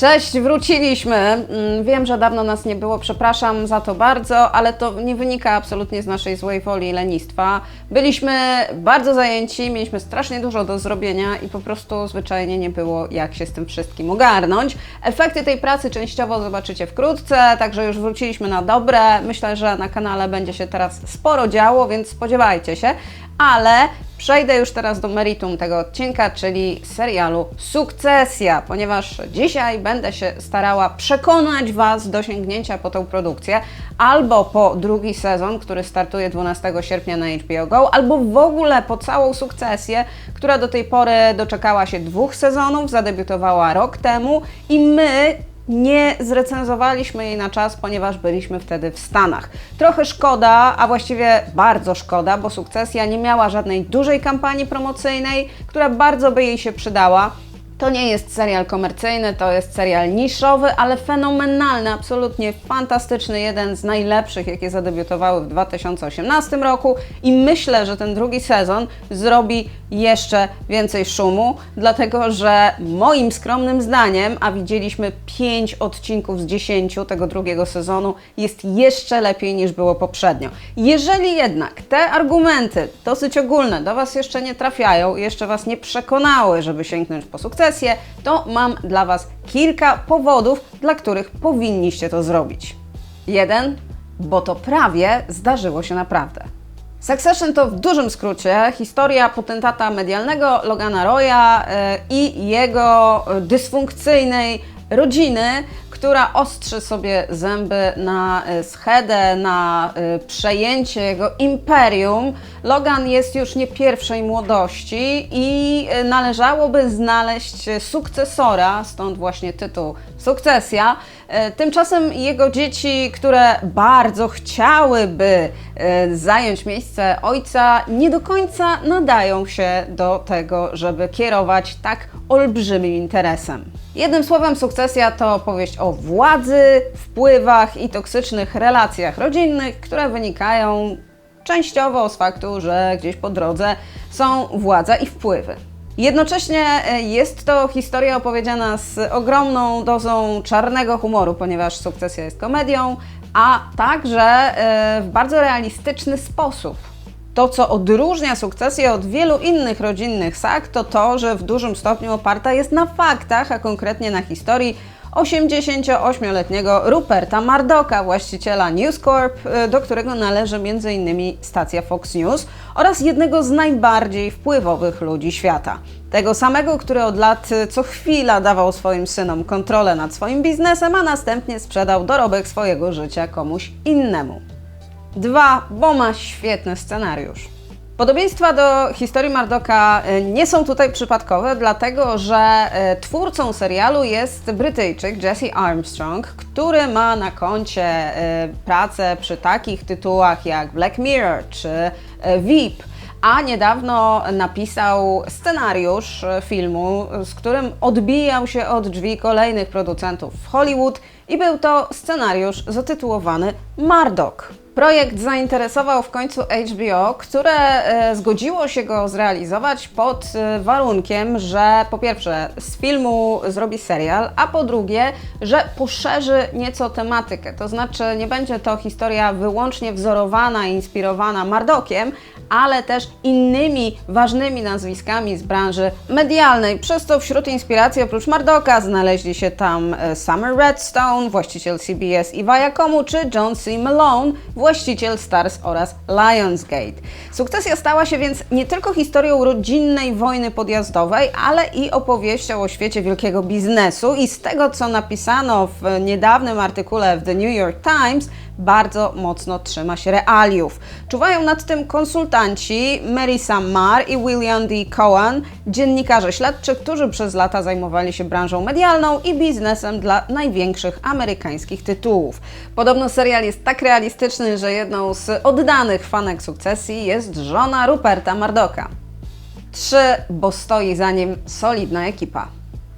Cześć, wróciliśmy. Mm, Wiem, że dawno nas nie było, przepraszam za to bardzo, ale to nie wynika absolutnie z naszej złej woli i lenistwa. Byliśmy bardzo zajęci, mieliśmy strasznie dużo do zrobienia i po prostu zwyczajnie nie było jak się z tym wszystkim ogarnąć. Efekty tej pracy częściowo zobaczycie wkrótce, także już wróciliśmy na dobre. Myślę, że na kanale będzie się teraz sporo działo, więc spodziewajcie się. Ale przejdę już teraz do meritum tego odcinka, czyli serialu Sukcesja, ponieważ dzisiaj będę się starała przekonać Was do sięgnięcia po tą produkcję albo po drugi sezon, który startuje 12 sierpnia na HBO Go, albo w ogóle po całą sukcesję, która do tej pory doczekała się dwóch sezonów, zadebiutowała rok temu i my nie zrecenzowaliśmy jej na czas, ponieważ byliśmy wtedy w Stanach. Trochę szkoda, a właściwie bardzo szkoda, bo sukcesja nie miała żadnej dużej kampanii promocyjnej, która bardzo by jej się przydała. To nie jest serial komercyjny, to jest serial niszowy, ale fenomenalny, absolutnie fantastyczny, jeden z najlepszych, jakie zadebiutowały w 2018 roku i myślę, że ten drugi sezon zrobi jeszcze więcej szumu, dlatego że moim skromnym zdaniem, a widzieliśmy 5 odcinków z 10 tego drugiego sezonu, jest jeszcze lepiej niż było poprzednio. Jeżeli jednak te argumenty dosyć ogólne do Was jeszcze nie trafiają, jeszcze Was nie przekonały, żeby sięgnąć po to mam dla Was kilka powodów, dla których powinniście to zrobić. Jeden, bo to prawie zdarzyło się naprawdę. Succession to w dużym skrócie historia potentata medialnego Logana Roya e, i jego dysfunkcyjnej rodziny, która ostrzy sobie zęby na e, schedę, na e, przejęcie jego imperium. Logan jest już nie pierwszej młodości i e, należałoby znaleźć sukcesora, stąd właśnie tytuł Sukcesja. Tymczasem jego dzieci, które bardzo chciałyby zająć miejsce ojca, nie do końca nadają się do tego, żeby kierować tak olbrzymim interesem. Jednym słowem, sukcesja to opowieść o władzy, wpływach i toksycznych relacjach rodzinnych, które wynikają częściowo z faktu, że gdzieś po drodze są władza i wpływy. Jednocześnie e, jest to historia opowiedziana z ogromną dozą czarnego humoru, ponieważ sukcesja jest komedią, a także e, w bardzo realistyczny sposób. To, co odróżnia sukcesję od wielu innych rodzinnych sag, to to, że w dużym stopniu oparta jest na faktach, a konkretnie na historii 88-letniego Ruperta Mardoka, właściciela News Corp, y, do którego należy m.in. stacja Fox News oraz jednego z najbardziej wpływowych ludzi świata. Tego samego, który od lat y, co chwila dawał swoim synom kontrolę nad swoim biznesem, a następnie sprzedał dorobek swojego życia komuś innemu. Dwa, bo ma świetny scenariusz. Podobieństwa do historii Mardoka e, nie są tutaj przypadkowe, dlatego że e, twórcą serialu jest Brytyjczyk Jesse Armstrong, który ma na koncie e, pracę przy takich tytułach jak Black Mirror czy VIP a niedawno napisał scenariusz filmu, z którym odbijał się od drzwi kolejnych producentów w Hollywood i był to scenariusz zatytułowany Mardok. Projekt zainteresował w końcu HBO, które e, zgodziło się go zrealizować pod e, warunkiem, że po pierwsze z filmu zrobi serial, a po drugie, że poszerzy nieco tematykę. To znaczy nie będzie to historia wyłącznie wzorowana i inspirowana Mardokiem, ale też innymi ważnymi nazwiskami z branży medialnej. Przez to wśród inspiracji oprócz Mardoka znaleźli się tam e, Summer Redstone, właściciel CBS i Viacomu, czy John C. Malone, właściciel Stars oraz Lionsgate. Sukcesja stała się więc nie tylko historią rodzinnej wojny podjazdowej, ale i opowieścią o świecie wielkiego biznesu i z tego, co napisano w niedawnym artykule w The New York Times, bardzo mocno trzyma się realiów. Czuwają nad tym konsultanci Mary Samar i William D. Cohen, dziennikarze śledczy, którzy przez lata zajmowali się branżą medialną i biznesem dla największych amerykańskich tytułów. Podobno serial jest tak realistyczny, że jedną z oddanych fanek sukcesji jest żona Ruperta Mardoka. 3, bo stoi za nim solidna ekipa.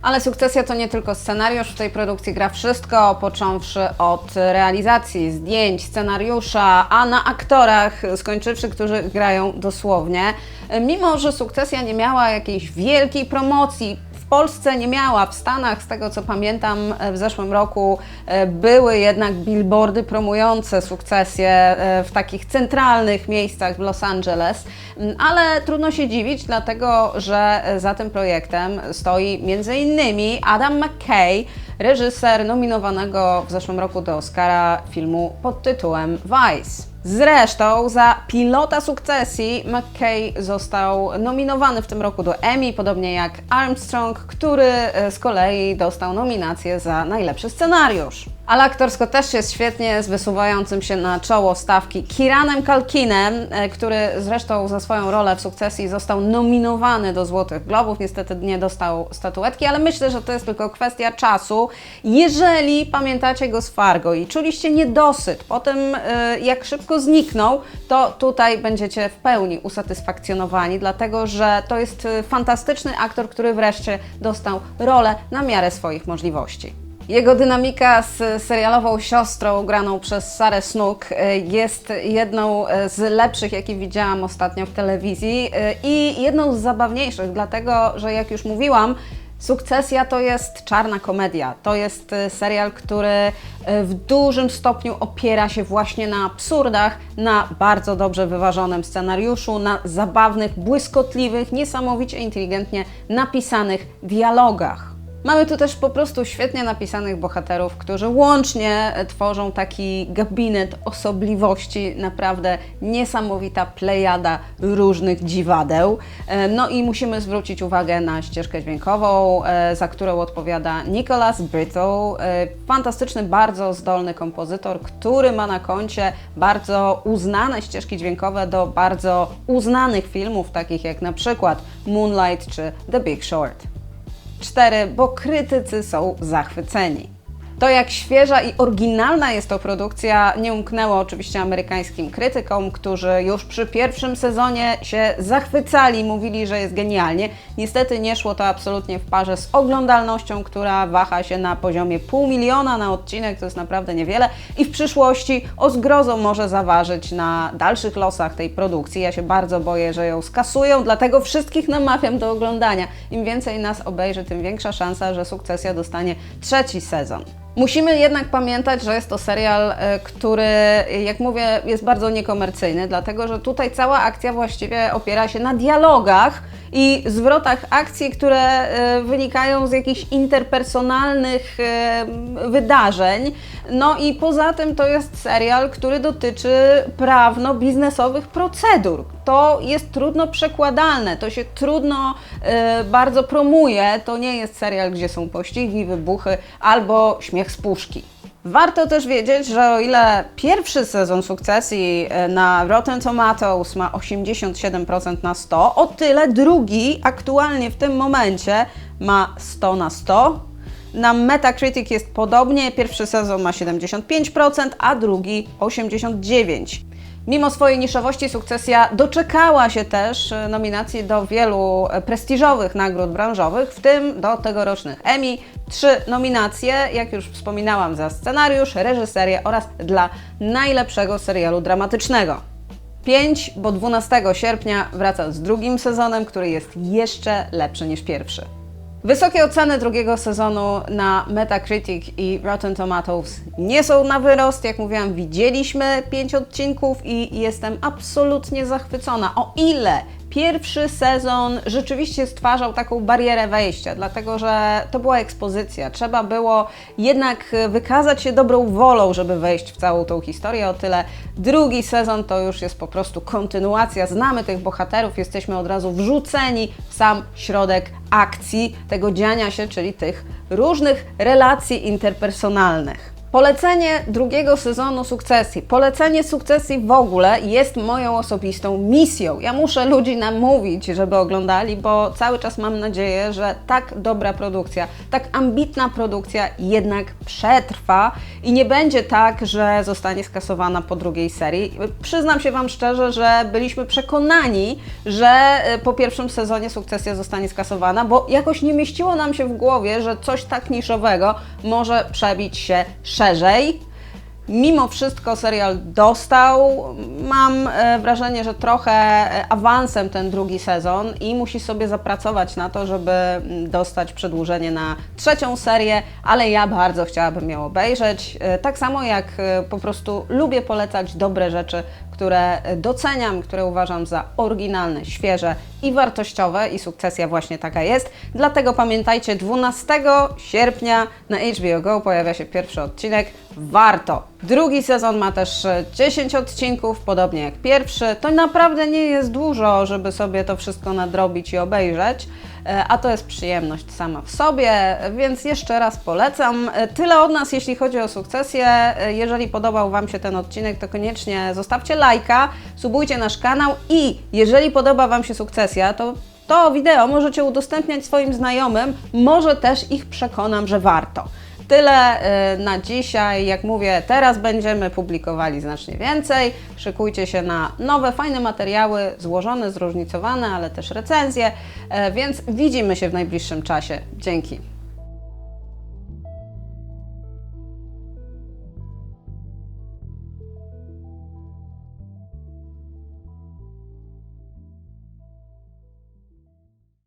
Ale sukcesja to nie tylko scenariusz, w tej produkcji gra wszystko, począwszy od realizacji, zdjęć, scenariusza, a na aktorach skończywszy, którzy grają dosłownie. Mimo, że sukcesja nie miała jakiejś wielkiej promocji, Polsce nie miała. W Stanach, z tego co pamiętam, e, w zeszłym roku e, były jednak billboardy promujące sukcesję e, w takich centralnych miejscach w Los Angeles, Mm, ale trudno się dziwić, dlatego że e, za tym projektem stoi między innymi Adam McKay, reżyser nominowanego w zeszłym roku do Oscara filmu pod tytułem Vice. Zresztą za pilota sukcesji McKay został nominowany w tym roku do Emmy, podobnie jak Armstrong, który e, z kolei dostał nominację za najlepszy scenariusz. Ale aktorsko też jest świetnie z wysuwającym się na czoło stawki Kiranem Kalkinem, e, który zresztą za swoją rolę w sukcesji został nominowany do Złotych Globów. Niestety nie dostał statuetki, ale myślę, że to jest tylko kwestia czasu. Jeżeli pamiętacie go z Fargo i czuliście niedosyt po tym, e, jak szybko zniknął, to tutaj będziecie w pełni usatysfakcjonowani, dlatego że to jest e, fantastyczny aktor, który wreszcie dostał rolę na miarę swoich możliwości. Jego dynamika z serialową siostrą graną przez Sarę Snook e, jest jedną e, z lepszych, jakie widziałam ostatnio w telewizji e, i jedną z zabawniejszych, dlatego że jak już mówiłam, Sukcesja to jest czarna komedia. To jest serial, który w dużym stopniu opiera się właśnie na absurdach, na bardzo dobrze wyważonym scenariuszu, na zabawnych, błyskotliwych, niesamowicie inteligentnie napisanych dialogach. Mamy tu też po prostu świetnie napisanych bohaterów, którzy łącznie tworzą taki gabinet osobliwości, naprawdę niesamowita plejada różnych dziwadeł. E, no i musimy zwrócić uwagę na ścieżkę dźwiękową, e, za którą odpowiada Nicholas Brittle, e, fantastyczny, bardzo zdolny kompozytor, który ma na koncie bardzo uznane ścieżki dźwiękowe do bardzo uznanych filmów, takich jak na przykład Moonlight czy The Big Short. 4, bo krytycy są zachwyceni. To, jak świeża i oryginalna jest to produkcja, nie umknęło oczywiście amerykańskim krytykom, którzy już przy pierwszym sezonie się zachwycali, mówili, że jest genialnie. Niestety nie szło to absolutnie w parze z oglądalnością, która waha się na poziomie pół miliona na odcinek, to jest naprawdę niewiele i w przyszłości o zgrozą może zaważyć na dalszych losach tej produkcji. Ja się bardzo boję, że ją skasują, dlatego wszystkich namawiam do oglądania. Im więcej nas obejrzy, tym większa szansa, że sukcesja dostanie trzeci sezon. Musimy jednak pamiętać, że jest to serial, e, który, jak mówię, jest bardzo niekomercyjny, dlatego że tutaj cała akcja właściwie opiera się na dialogach i zwrotach akcji, które e, wynikają z jakichś interpersonalnych e, wydarzeń. No i poza tym to jest serial, który dotyczy prawno-biznesowych procedur. To jest trudno przekładalne, to się trudno bardzo promuje. To nie jest serial, gdzie są pościgi, wybuchy albo śmiech z puszki. Warto też wiedzieć, że o ile pierwszy sezon sukcesji e, na Rotten Tomatoes ma 87% na 100, o tyle drugi aktualnie w tym momencie ma 100 na 100. Na Metacritic jest podobnie, pierwszy sezon ma 75%, a drugi 89%. Mimo swojej niszowości sukcesja doczekała się też e, nominacji do wielu e, prestiżowych nagród branżowych, w tym do tegorocznych Emmy. Trzy nominacje, jak już wspominałam, za scenariusz, reżyserię oraz dla najlepszego serialu dramatycznego. 5, bo 12 sierpnia wraca z drugim sezonem, który jest jeszcze lepszy niż pierwszy. Wysokie oceny drugiego sezonu na Metacritic i Rotten Tomatoes nie są na wyrost. Jak mówiłam, widzieliśmy pięć odcinków i jestem absolutnie zachwycona. O ile pierwszy sezon rzeczywiście stwarzał taką barierę wejścia, dlatego że to była ekspozycja. Trzeba było jednak wykazać się dobrą wolą, żeby wejść w całą tą historię. O tyle drugi sezon to już jest po prostu kontynuacja. Znamy tych bohaterów, jesteśmy od razu wrzuceni w sam środek akcji, tego dziania się, czyli tych różnych relacji interpersonalnych. Polecenie drugiego sezonu sukcesji, polecenie sukcesji w ogóle jest moją osobistą misją. Ja muszę ludzi namówić, żeby oglądali, bo cały czas mam nadzieję, że tak dobra produkcja, tak ambitna produkcja jednak przetrwa i nie będzie tak, że zostanie skasowana po drugiej serii. Przyznam się Wam szczerze, że byliśmy przekonani, że e, po pierwszym sezonie sukcesja zostanie skasowana, bo jakoś nie mieściło nam się w głowie, że coś tak niszowego może przebić się szerzej. Mimo wszystko serial dostał. Mam e, wrażenie, że trochę e, awansem ten drugi sezon i musi sobie zapracować na to, żeby mm, dostać przedłużenie na trzecią serię, ale ja bardzo chciałabym ją obejrzeć. E, Tak samo jak po prostu lubię polecać dobre rzeczy, które doceniam, które uważam za oryginalne, świeże i wartościowe i sukcesja właśnie taka jest. Dlatego pamiętajcie, 12 sierpnia na HBO Go pojawia się pierwszy odcinek. Warto! Drugi sezon ma też e, 10 odcinków, podobnie jak pierwszy. To naprawdę nie jest dużo, żeby sobie to wszystko nadrobić i obejrzeć. E, A to jest przyjemność sama w sobie, więc jeszcze raz polecam. E, Tyle od nas, jeśli chodzi o sukcesję. E, Jeżeli podobał Wam się ten odcinek, to koniecznie zostawcie lajka, subujcie nasz kanał i jeżeli podoba Wam się sukcesja, to to wideo możecie udostępniać swoim znajomym, może też ich przekonam, że warto. Tyle y, na dzisiaj. Jak mówię, teraz będziemy publikowali znacznie więcej. Szykujcie się na nowe, fajne materiały, złożone, zróżnicowane, ale też recenzje. E, Więc widzimy się w najbliższym czasie. Dzięki.